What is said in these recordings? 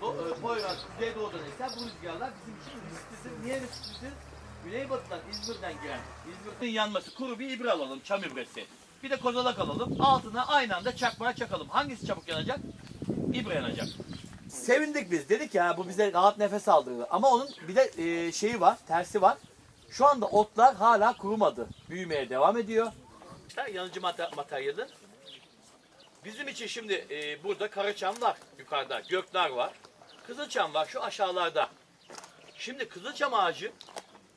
Do, e, Poyraz, Kuzeydoğu'dan eser. Bu rüzgarlar bizim için risklidir. Niye risklidir? Güneybatıdan, İzmir'den giren, İzmir'in yanması kuru bir ibre alalım, çam ibresi. Bir de kozalak alalım. Altına aynı anda çakmağa çakalım. Hangisi çabuk yanacak? İbre yanacak. Sevindik biz. Dedik ya bu bize rahat nefes aldırdı. Ama onun bir de e, şeyi var, tersi var. Şu anda otlar hala kurumadı. Büyümeye devam ediyor. İşte yanıcı materyali. Bizim için şimdi e, burada karaçam var yukarıda, göknar var. Kızılçam var şu aşağılarda. Şimdi kızılçam ağacı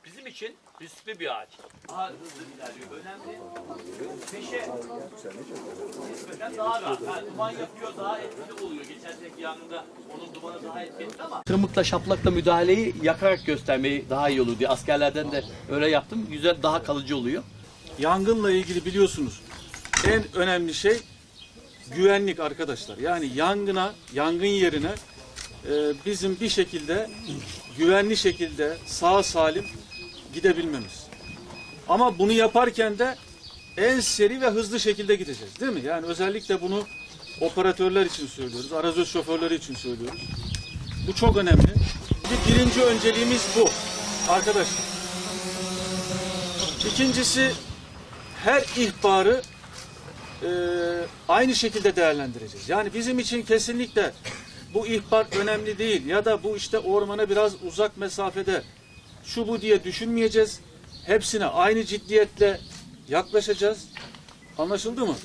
bizim için riskli bir ağaç. Daha hızlı ilerliyor, önemli. Peşe nispeten daha rahat. Ha, duman yapıyor, daha etkili oluyor. Geçen seneki yangında onun dumanı daha etkili ama... Tırmıkla, şaplakla müdahaleyi yakarak göstermeyi daha iyi olur diye. Askerlerden de öyle yaptım. Güzel, daha kalıcı oluyor. Yangınla ilgili biliyorsunuz en önemli şey güvenlik arkadaşlar. Yani yangına, yangın yerine e, bizim bir şekilde güvenli şekilde sağ salim gidebilmemiz. Ama bunu yaparken de en seri ve hızlı şekilde gideceğiz değil mi? Yani özellikle bunu operatörler için söylüyoruz, arazöz şoförleri için söylüyoruz. Bu çok önemli. Bir- Birinci önceliğimiz bu arkadaşlar. İkincisi her ihbarı e, aynı şekilde değerlendireceğiz. Yani bizim için kesinlikle bu ihbar önemli değil ya da bu işte ormana biraz uzak mesafede şu bu diye düşünmeyeceğiz. Hepsine aynı ciddiyetle yaklaşacağız. Anlaşıldı mı?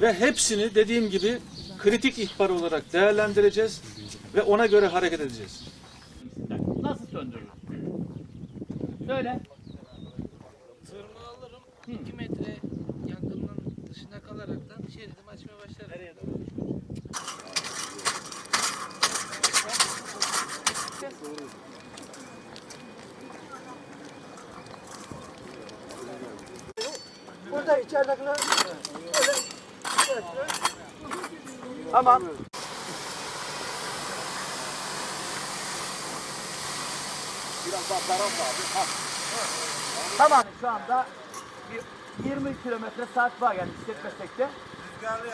Ve hepsini dediğim gibi kritik ihbar olarak değerlendireceğiz ve ona göre hareket edeceğiz. Nasıl söndürülür? Söyle. Tırmığı alırım. 2 metre yangının dışına kalaraktan şeridimi açmaya başlarım. Nereye Burada içeridekiler Tamam. Tamam. Şu anda bir 20 kilometre saat var yani hissetmesek de.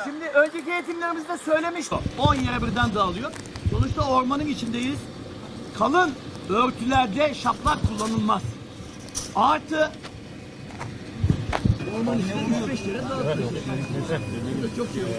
Şimdi önceki eğitimlerimizde söylemiştim. 10 yere birden dağılıyor. Sonuçta ormanın içindeyiz. Kalın örtülerde şaplak kullanılmaz. Artı 5 yere dağıtıyoruz. Burada çok şey oldu.